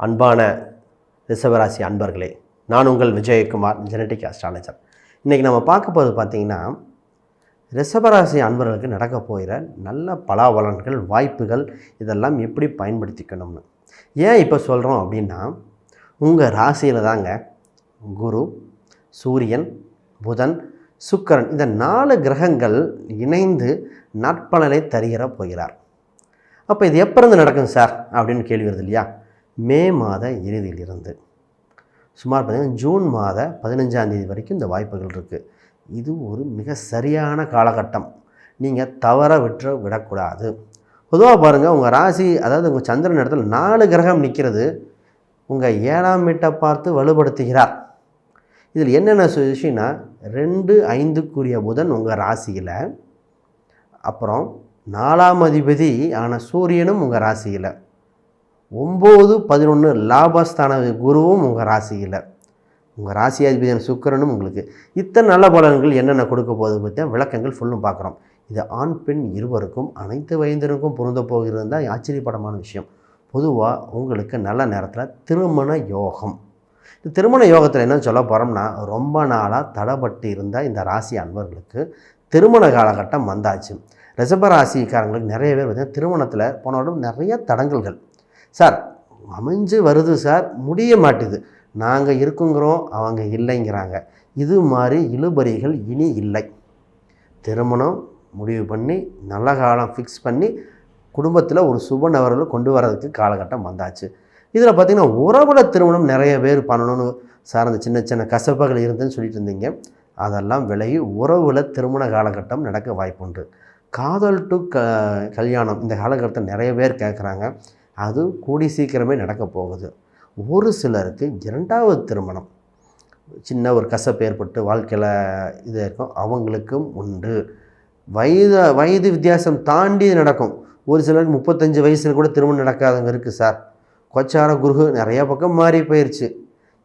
அன்பான ரிஷபராசி அன்பர்களே நான் உங்கள் விஜயகுமார் ஜெனட்டிக் அஸ்ட்ராலஜர் இன்றைக்கி நம்ம பார்க்க போது பார்த்திங்கன்னா ரிஷபராசி அன்பர்களுக்கு நடக்க போகிற நல்ல பலாபலன்கள் வாய்ப்புகள் இதெல்லாம் எப்படி பயன்படுத்திக்கணும்னு. ஏன் இப்போ சொல்கிறோம் அப்படின்னா உங்கள் ராசியில் தாங்க குரு சூரியன் புதன் சுக்கரன் இந்த நாலு கிரகங்கள் இணைந்து நற்பலனை தருகிற போகிறார். அப்போ இது எப்போ இருந்து நடக்கும் சார் அப்படின்னு கேள்வி வருது இல்லையா? மே மாத இறுதியிலிருந்து. சுமார் பார்த்தீங்கன்னா ஜூன் மாத பதினஞ்சாம் தேதி வரைக்கும் இந்த வாய்ப்புகள் இருக்குது இது ஒரு மிக சரியான காலகட்டம். நீங்கள் தவற விட்டு விடக்கூடாது. பொதுவாக பாருங்கள் உங்கள் ராசி அதாவது உங்கள் சந்திரன் இடத்துல நாலு கிரகம் நிற்கிறது உங்கள் ஏழாம் வீட்டை பார்த்து வலுப்படுத்துகிறார். இதில் என்னென்ன விஷயம்னா ரெண்டு ஐந்துக்குரிய புதன் உங்கள் ராசியில் அப்புறம் நாலாம் அதிபதி ஆன சூரியனும் உங்கள் ராசியில். ஒம்பது பதினொன்று லாபஸ்தான குருவும் உங்கள் ராசியில். உங்கள் ராசி அதிபதியான சுக்கரனும் உங்களுக்கு இத்தனை நல்ல பலன்கள் என்னென்ன கொடுக்க போகுது பற்றி விளக்கங்கள் ஃபுல்லும் பார்க்குறோம். இது ஆண் பெண் இருவருக்கும் அனைத்து வயதினருக்கும் பொருந்த போகிறது தான் ஆச்சரியப்படமான விஷயம். பொதுவாக உங்களுக்கு நல்ல நேரத்தில் திருமண யோகம். இந்த திருமண யோகத்தில் என்ன சொல்ல போகிறோம்னா ரொம்ப நாளாக தடைப்பட்டு இருந்த இந்த ராசி அன்பர்களுக்கு திருமண காலகட்டம் வந்தாச்சு. ரிசப ராசிக்காரங்களுக்கு நிறைய பேர் பார்த்திங்கன்னா திருமணத்தில் போன நிறைய தடங்கல்கள். சார் அமைஞ்சு வருது சார் முடிய மாட்டுது. நாங்கள் இருக்குங்கிறோம் அவங்க இல்லைங்கிறாங்க. இது மாதிரி இழுபறிகள் இனி இல்லை. திருமணம் முடிவு பண்ணி நல்ல காலம் ஃபிக்ஸ் பண்ணி குடும்பத்தில் ஒரு சுப நபர்களை கொண்டு வரதுக்கு காலகட்டம் வந்தாச்சு. இதில் பார்த்திங்கன்னா உறவுல திருமணம் நிறைய பேர் பண்ணணும்னு சார்ந்த சின்ன சின்ன கசப்புகள் இருந்துன்னு சொல்லிட்டு இருந்தீங்க. அதெல்லாம் விலகி உறவுல திருமண காலகட்டம் நடக்க வாய்ப்புண்டு. காதல் டு க கல்யாணம் இந்த காலகட்டத்தில் நிறைய பேர் கேட்குறாங்க அது கூடி சீக்கிரமே நடக்க போகுது. ஒரு சிலருக்கு இரண்டாவது திருமணம். சின்ன ஒரு கசப்பு ஏற்பட்டு வாழ்க்கையில் இது இருக்கும். அவங்களுக்கும் உண்டு. வயது வயது வித்தியாசம் தாண்டி நடக்கும். ஒரு சிலருக்கு முப்பத்தஞ்சு வயசில் கூட திருமணம் நடக்காதவங்க இருக்குது சார். கொச்சார குருகு நிறையா பக்கம் மாறி போயிடுச்சு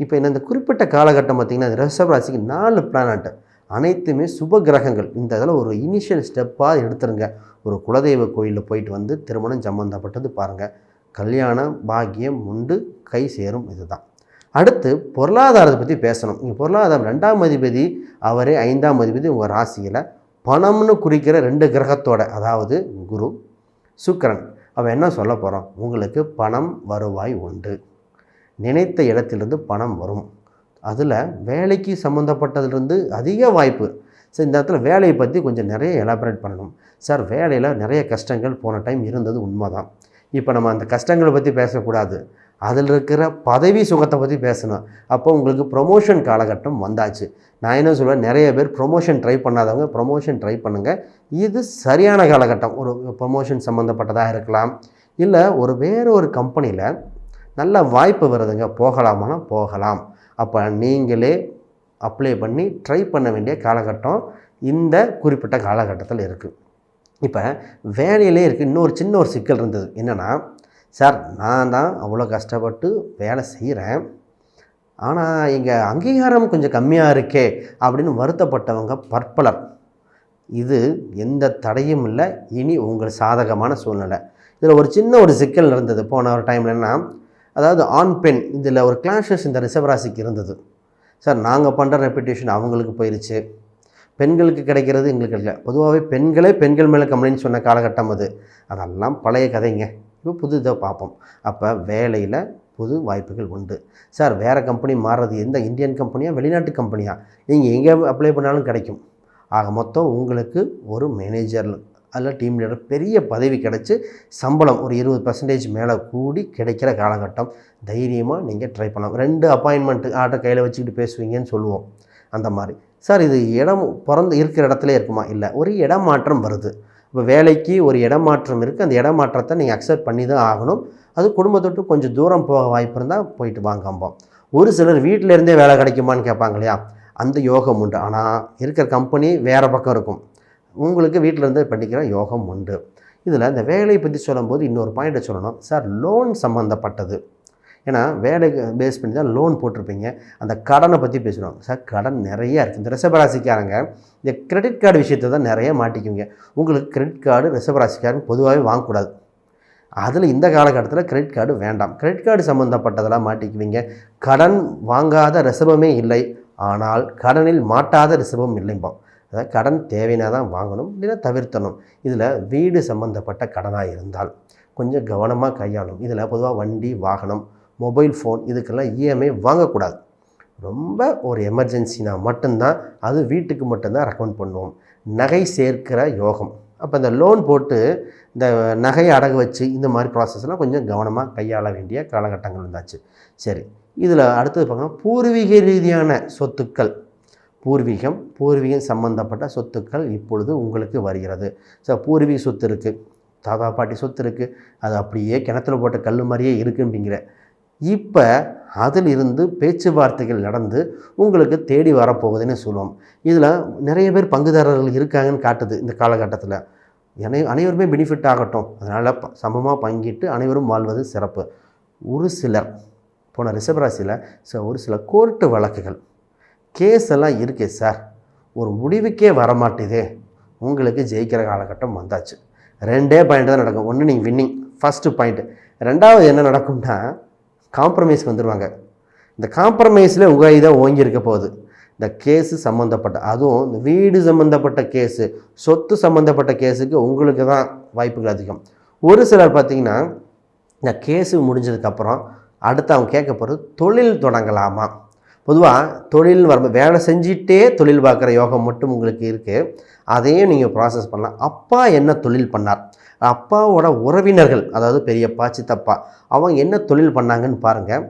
இப்போ என்ன இந்த குறிப்பிட்ட காலகட்டம் பார்த்திங்கன்னா இந்த ரிஷப ராசிக்கு நாலு பிளானட் அனைத்துமே சுப கிரகங்கள். இந்த இதில் ஒரு இனிஷியல் ஸ்டெப்பாக எடுத்துருங்க. ஒரு குலதெய்வ கோயிலில் போயிட்டு வந்து திருமணம் சம்மந்தப்பட்டது பாருங்கள் கல்யாணம் பாக்கியம் உண்டு கை சேரும் இதுதான். அடுத்து பொருளாதாரத்தை பற்றி பேசணும். இங்கே பொருளாதாரம் ரெண்டாம் அதிபதி அவரே ஐந்தாம் அதிபதி உங்கள் ராசியில். பணம்னு குறிக்கிற ரெண்டு கிரகத்தோட அதாவது குரு சுக்கரன். அவன் என்ன சொல்ல போகிறான் உங்களுக்கு பணம் வருவாய் உண்டு. நினைத்த இடத்திலிருந்து பணம் வரும். அதில் வேலைக்கு சம்மந்தப்பட்டதுலேருந்து அதிக வாய்ப்பு. சார் இந்த இடத்துல வேலையை பற்றி கொஞ்சம் நிறைய எலாபரேட் பண்ணணும். சார் வேலையில் நிறைய கஷ்டங்கள் போன டைம் இருந்தது உண்மை தான் இப்போ நம்ம அந்த கஷ்டங்களை பற்றி பேசக்கூடாது. அதில் இருக்கிற பதவி சுகத்தை பற்றி பேசணும். அப்போ உங்களுக்கு ப்ரொமோஷன் காலகட்டம் வந்தாச்சு. நான் என்ன சொல்வேன்? நிறைய பேர் ப்ரொமோஷன் ட்ரை பண்ணாதவங்க ப்ரொமோஷன் ட்ரை பண்ணுங்கள் இது சரியான காலகட்டம். ஒரு ப்ரொமோஷன் சம்மந்தப்பட்டதாக இருக்கலாம். இல்லை ஒரு வேறு ஒரு கம்பெனியில் நல்ல வாய்ப்பு வருதுங்க. போகலாமான்னா போகலாம். அப்போ நீங்களே அப்ளை பண்ணி ட்ரை பண்ண வேண்டிய காலகட்டம் இந்த குறிப்பிட்ட காலகட்டத்தில் இருக்குது இப்போ வேலையிலே இருக்குது இன்னொரு சின்ன ஒரு சிக்கல் இருந்தது. என்னென்னா சார் நான் தான் அவ்வளோ கஷ்டப்பட்டு வேலை செய்கிறேன். ஆனால் இங்கே அங்கீகாரம் கொஞ்சம் கம்மியாக இருக்கே அப்படின்னு வருத்தப்பட்டவங்க பற்பலர். இது எந்த தடையும் இல்லை. இனி உங்கள் சாதகமான சூழ்நிலை. இதில் ஒரு சின்ன ஒரு சிக்கல் இருந்தது. போன ஒரு டைம்ல என்ன அதாவது ஆண் பெண் இதில் ஒரு கிளாஷஸ் இந்த ரிசவராசிக்கு இருந்தது. சார் நாங்கள் பண்ணுற ரெப்புடேஷன் அவங்களுக்கு போயிடுச்சு பெண்களுக்கு கிடைக்கிறது எங்களுக்கு கிடைக்கல. பொதுவாகவே பெண்களே பெண்கள் மேலே கம்ப்ளைண்ட் சொன்ன காலகட்டம் அது. அதெல்லாம் பழைய கதைங்க. இப்போ புது இதை பார்ப்போம். அப்போ வேலையில் புது வாய்ப்புகள் உண்டு. சார் வேறு கம்பெனி மாறுறது எந்த இந்தியன் கம்பெனியாக வெளிநாட்டு கம்பெனியா நீங்கள் எங்கே அப்ளை பண்ணாலும் கிடைக்கும். ஆக மொத்தம் உங்களுக்கு ஒரு மேனேஜர் அதில் டீம் லீடர் பெரிய பதவி கிடச்சி சம்பளம் ஒரு இருபது பர்சன்டேஜ் மேலே கூடி கிடைக்கிற காலகட்டம். தைரியமாக நீங்கள் ட்ரை பண்ணலாம். ரெண்டு அப்பாயின்மெண்ட் ஆர்டர் கையில் வச்சுக்கிட்டு பேசுவீங்கன்னு சொல்லுவோம். அந்த மாதிரி. சார் இது இடம் பிறந்து இருக்கிற இடத்துல இருக்குமா? இல்லை ஒரு இடமாற்றம் வருது. இப்போ வேலைக்கு ஒரு இடமாற்றம் இருக்குது அந்த இடமாற்றத்தை நீங்கள் அக்செப்ட் பண்ணி தான் ஆகணும். அது குடும்பத்தொட்டு கொஞ்சம் தூரம் போக வாய்ப்பு இருந்தால் போயிட்டு வாங்கம்போம் ஒரு சிலர் வீட்டிலேருந்தே வேலை கிடைக்குமான்னு கேட்பாங்க இல்லையா? அந்த யோகம் உண்டு. ஆனால் இருக்கிற கம்பெனி வேறு பக்கம் இருக்கும். உங்களுக்கு வீட்டிலேருந்து பண்ணிக்கிற யோகம் உண்டு. இதில் இந்த வேலையை பற்றி சொல்லும்போது இன்னொரு பாயிண்ட்டை சொல்லணும். சார் லோன் சம்மந்தப்பட்டது ஏன்னா வேலைக்கு பேஸ் பண்ணி தான் லோன் போட்டிருப்பீங்க. அந்த கடனை பற்றி பேசுகிறோம் சார் கடன் நிறைய இருக்குது இந்த ரிசபராசிக்காரங்க இந்த கிரெடிட் கார்டு விஷயத்தை தான் நிறைய மாட்டிக்குவீங்க. உங்களுக்கு கிரெடிட் கார்டு ரிசபராசிக்காரங்க பொதுவாகவே வாங்கக்கூடாது. அதில் இந்த காலகட்டத்தில் கிரெடிட் கார்டு வேண்டாம். கிரெடிட் கார்டு சம்மந்தப்பட்டதெல்லாம் மாட்டிக்குவீங்க. கடன் வாங்காத ரிசபமே இல்லை. ஆனால் கடனில் மாட்டாத ரிசபம் இல்லைம்போம் அதாவது கடன் தேவைனா தான் வாங்கணும். இல்லைன்னா தவிர்த்தணும். இதில் வீடு சம்மந்தப்பட்ட கடனாக இருந்தால் கொஞ்சம் கவனமாக கையாளணும். இதில் பொதுவாக வண்டி வாகனம் மொபைல் ஃபோன் இதுக்கெல்லாம் இஎம்ஐ வாங்கக்கூடாது. ரொம்ப ஒரு எமர்ஜென்சினா மட்டும்தான் அது வீட்டுக்கு மட்டும்தான் ரெக்கமெண்ட் பண்ணுவோம். நகை சேர்க்கிற யோகம். அப்போ இந்த லோன் போட்டு இந்த நகையை அடகு வச்சு இந்த மாதிரி ப்ராசஸ்லாம் கொஞ்சம் கவனமாக கையாள வேண்டிய காலகட்டங்கள் இருந்தாச்சு சரி இதில் அடுத்தது பார்க்கணும். பூர்வீக ரீதியான சொத்துக்கள். பூர்வீகம் பூர்வீகம் சம்பந்தப்பட்ட சொத்துக்கள் இப்பொழுது உங்களுக்கு வருகிறது. ஸோ பூர்வீக சொத்து இருக்குது தாத்தா பாட்டி சொத்து இருக்குது அது அப்படியே கிணத்துல போட்ட கல் மாதிரியே இருக்கும்பிங்கிற இப்போ அதிலிருந்து பேச்சுவார்த்தைகள் நடந்து உங்களுக்கு தேடி வரப்போகுதுன்னு சொல்லுவோம். இதில் நிறைய பேர் பங்குதாரர்கள் இருக்காங்கன்னு காட்டுது இந்த காலகட்டத்தில். அனை அனைவருமே பெனிஃபிட் ஆகட்டும். அதனால் சமமாக பங்கிட்டு அனைவரும் வாழ்வது சிறப்பு. ஒரு சிலர் போன ரிஷபராசியில் ஸோ ஒரு சில கோர்ட்டு வழக்குகள். கேஸ் எல்லாம் இருக்கே சார் ஒரு முடிவுக்கே வரமாட்டேதே. உங்களுக்கு ஜெயிக்கிற காலகட்டம் வந்தாச்சு. ரெண்டே பாயிண்ட் தான் நடக்கும். ஒன்று நீங்கள் வின்னிங் ஃபஸ்ட்டு பாயிண்ட் ரெண்டாவது என்ன நடக்கும்னா காம்ப்ரமைஸ் வந்துடுவாங்க இந்த காம்ப்ரமைஸில் உங்கள் இதை ஓங்கியிருக்க போகுது. இந்த கேஸு சம்மந்தப்பட்ட அதுவும் இந்த வீடு சம்மந்தப்பட்ட கேஸு சொத்து சம்மந்தப்பட்ட கேஸுக்கு உங்களுக்கு தான் வாய்ப்புகள் அதிகம். ஒரு சிலர் பார்த்திங்கன்னா இந்த கேஸு முடிஞ்சதுக்கப்புறம் அடுத்து அவங்க கேட்க போகிறது தொழில் தொடங்கலாமா? பொதுவாக தொழில் வர வேலை செஞ்சிட்டே தொழில் பார்க்குற யோகம் மட்டும் உங்களுக்கு இருக்குது அதையும் நீங்கள் ப்ராசஸ் பண்ணலாம். அப்பா என்ன தொழில் பண்ணார்? அப்பாவோட உறவினர்கள் அதாவது பெரியப்பா சித்தப்பா அவங்க என்ன தொழில் பண்ணாங்கன்னு பாருங்கள்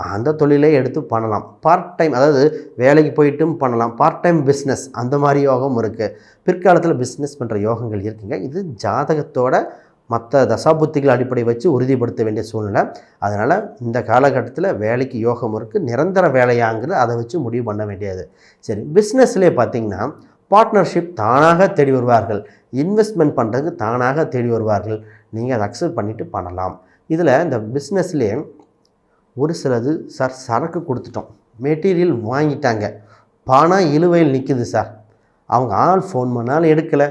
அந்த தொழிலே எடுத்து பண்ணலாம். பார்ட் டைம் அதாவது வேலைக்கு போயிட்டும் பண்ணலாம். பார்ட் டைம் பிஸ்னஸ் அந்த மாதிரி யோகம் இருக்குது பிற்காலத்தில் பிஸ்னஸ் பண்ணுற யோகங்கள் இருக்குங்க. இது ஜாதகத்தோட மற்ற தசாபுத்திகள் அடிப்படை வச்சு உறுதிப்படுத்த வேண்டிய சூழ்நிலை. அதனால் இந்த காலகட்டத்தில் வேலைக்கு யோகம் இருக்குது நிரந்தர வேலையாங்கிறது அதை வச்சு முடிவு பண்ண வேண்டியது. சரி பிஸ்னஸ்லேயே பார்த்தீங்கன்னா பார்ட்னர்ஷிப் தானாக தேடி வருவார்கள். இன்வெஸ்ட்மெண்ட் பண்ணுறதுக்கு தானாக தேடி வருவார்கள். நீங்கள் அதை அக்செப்ட் பண்ணிவிட்டு பண்ணலாம். இதில் இந்த பிஸ்னஸ்லேயே ஒரு சிலது சார் சரக்கு கொடுத்துட்டோம். மெட்டீரியல் வாங்கிட்டாங்க. பணம் இழுவையில் நிற்குது சார் அவங்க ஆள் ஃபோன் பண்ணாலும் எடுக்கலை.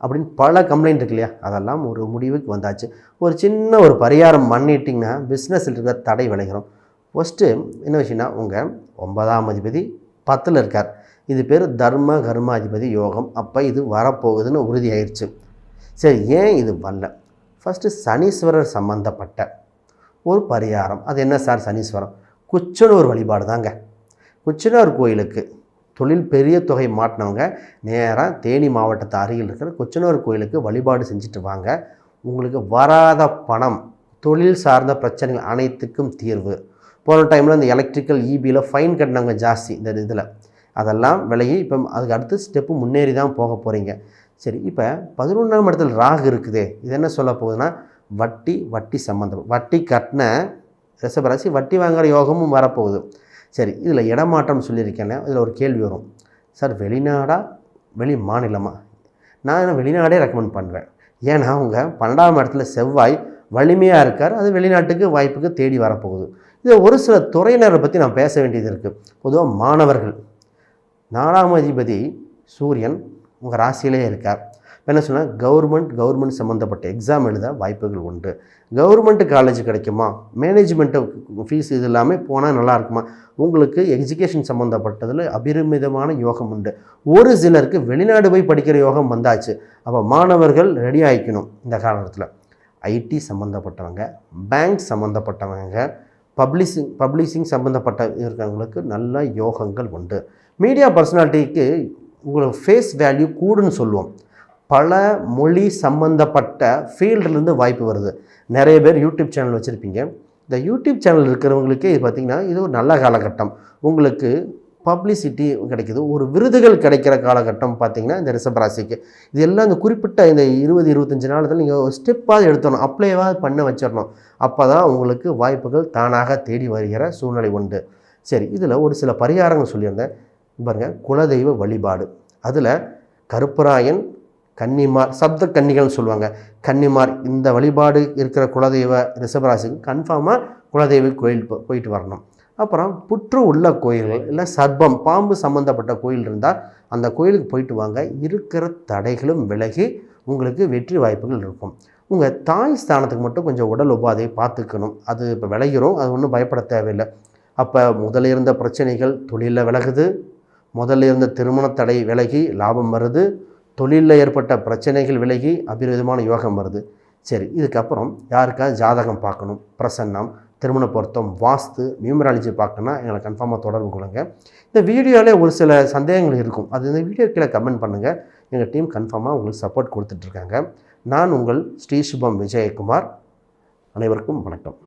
அப்படின்னு பல கம்ப்ளைண்ட் இருக்கு இல்லையா? அதெல்லாம் ஒரு முடிவுக்கு வந்தாச்சு. ஒரு சின்ன ஒரு பரிகாரம் பண்ணிட்டிங்கன்னா பிஸ்னஸில் இருக்கிற தடை விளைகிறோம். ஃபஸ்ட்டு என்ன விஷயம்னா உங்கள் ஒன்பதாம் அதிபதி பத்தில் இருக்கார். இது பேர் தர்ம கர்மாதிபதி யோகம். அப்போ இது வரப்போகுதுன்னு உறுதியாயிருச்சு. சரி ஏன் இது வரல? ஃபஸ்ட்டு சனீஸ்வரர் சம்மந்தப்பட்ட ஒரு பரிகாரம். அது என்ன சார் சனீஸ்வரம்? குச்சனூர் வழிபாடு தாங்க குச்சனூர் கோயிலுக்கு தொழில் பெரிய தொகை மாட்டினவங்க நேராக தேனி மாவட்டத்து அருகில் இருக்கிற குச்சனூர் கோயிலுக்கு வழிபாடு செஞ்சுட்டு வாங்க. உங்களுக்கு வராத பணம் தொழில் சார்ந்த பிரச்சனைகள் அனைத்துக்கும் தீர்வு. போன டைமில் இந்த எலக்ட்ரிக்கல் இபியில் ஃபைன் கட்டினவங்க ஜாஸ்தி இந்த இதில். அதெல்லாம் விலகி இப்போ அதுக்கு அடுத்து ஸ்டெப்பு முன்னேறி தான் போக போகிறீங்க சரி இப்போ பதினொன்றாம் இடத்துல ராகு இருக்குது இது என்ன சொல்ல போகுதுன்னா வட்டி வட்டி சம்மந்தம் வட்டி கட்டின ரிஷபராசி வட்டி வாங்குகிற யோகமும் வரப்போகுது. சரி இதில் இடமாற்றம் சொல்லியிருக்கேன் இதில் ஒரு கேள்வி வரும். சார் வெளிநாடா வெளி மாநிலமாக நான் என்ன வெளிநாடே ரெக்கமெண்ட் பண்ணுறேன் ஏன்னா அவங்க பன்னெண்டாம் இடத்துல செவ்வாய் வலிமையாக இருக்கார். அது வெளிநாட்டுக்கு வாய்ப்புக்கு தேடி வரப்போகுது. இது ஒரு சில துறையினரை பற்றி நான் பேச வேண்டியது இருக்குது பொதுவாக மாணவர்கள். நாலாம் அதிபதி சூரியன் உங்கள் ராசியிலே இருக்கார். என்ன சொன்னால் கவர்மெண்ட் கவர்மெண்ட் சம்மந்தப்பட்ட எக்ஸாம் எழுத வாய்ப்புகள் உண்டு. கவர்மெண்ட் காலேஜ் கிடைக்குமா? மேனேஜ்மெண்ட்டு ஃபீஸ் இது எல்லாமே போனால் நல்லா இருக்குமா? உங்களுக்கு எஜுகேஷன் சம்மந்தப்பட்டதில் அபிரமிதமான யோகம் உண்டு. ஒரு சிலருக்கு வெளிநாடு போய் படிக்கிற யோகம் வந்தாச்சு. அப்போ மாணவர்கள் ரெடி ஆகிக்கணும் இந்த காலத்தில் ஐடி சம்மந்தப்பட்டவங்க பேங்க் சம்மந்தப்பட்டவங்க பப்ளிஷிங் பப்ளிஷிங் சம்மந்தப்பட்ட இருக்கிறவங்களுக்கு நல்ல யோகங்கள் உண்டு. மீடியா பர்சனாலிட்டிக்கு உங்களுக்கு ஃபேஸ் வேல்யூ கூடுன்னு சொல்லுவோம். பல மொழி சம்மந்தப்பட்ட ஃபீல்டுலேருந்து வாய்ப்பு வருது. நிறைய பேர் யூடியூப் சேனல் வச்சுருப்பீங்க. இந்த யூடியூப் சேனல் இருக்கிறவங்களுக்கே இது பார்த்திங்கன்னா இது ஒரு நல்ல காலகட்டம். உங்களுக்கு பப்ளிசிட்டி கிடைக்குது. ஒரு விருதுகள் கிடைக்கிற காலகட்டம் பார்த்திங்கன்னா இந்த ரிஷபராசிக்கு இது எல்லாம் இந்த குறிப்பிட்ட இந்த இருபது இருபத்தஞ்சி நாளத்தில் நீங்கள் ஒரு ஸ்டெப்பாக எடுத்துடணும். அப்ளைவாக பண்ண வச்சிடணும். அப்போ தான் உங்களுக்கு வாய்ப்புகள் தானாக தேடி வருகிற சூழ்நிலை உண்டு. சரி இதில் ஒரு சில பரிகாரங்கள் சொல்லியிருந்தேன். பாருங்கள் குலதெய்வ வழிபாடு. அதில் கருப்பராயன் கன்னிமார் சப்த கன்னிகள்னு சொல்லுவாங்க. கன்னிமார் இந்த வழிபாடு இருக்கிற குலதெய்வ ரிஷபராசிக்கு கன்ஃபார்மாக குலதெய்வ கோயில் போயிட்டு வரணும். அப்புறம் புற்று உள்ள கோயில்கள் இல்லை சர்ப்பம் பாம்பு சம்மந்தப்பட்ட கோயில் இருந்தால் அந்த கோயிலுக்கு போயிட்டு வாங்க. இருக்கிற தடைகளும் விலகி உங்களுக்கு வெற்றி வாய்ப்புகள் இருக்கும். உங்கள் தாய் ஸ்தானத்துக்கு மட்டும் கொஞ்சம் உடல் உபாதையை பார்த்துக்கணும். அது இப்போ விளைகிறோம் அது ஒன்றும் பயப்பட தேவையில்லை. அப்போ முதல்ல இருந்த பிரச்சனைகள் தொழிலில் விலகுது. முதல்ல இருந்த திருமண தடை விலகி லாபம் வருது. தொழிலில் ஏற்பட்ட பிரச்சனைகள் விலகி அபிரிதமான யோகம் வருது. சரி இதுக்கப்புறம் யாருக்காவது ஜாதகம் பார்க்கணும். பிரசன்னம் திருமண பொருத்தம் வாஸ்து நியூமராலஜி பார்க்கணுன்னா எங்களை கன்ஃபார்மாக தொடர்பு கொள்ளுங்க. இந்த வீடியோவிலே ஒரு சில சந்தேகங்கள் இருக்கும். அது இந்த வீடியோ கீழே கமெண்ட் பண்ணுங்கள் எங்கள் டீம் கன்ஃபார்மாக உங்களுக்கு சப்போர்ட் கொடுத்துட்ருக்காங்க நான் உங்கள் ஸ்ரீ சுபம் விஜயகுமார். அனைவருக்கும் வணக்கம்.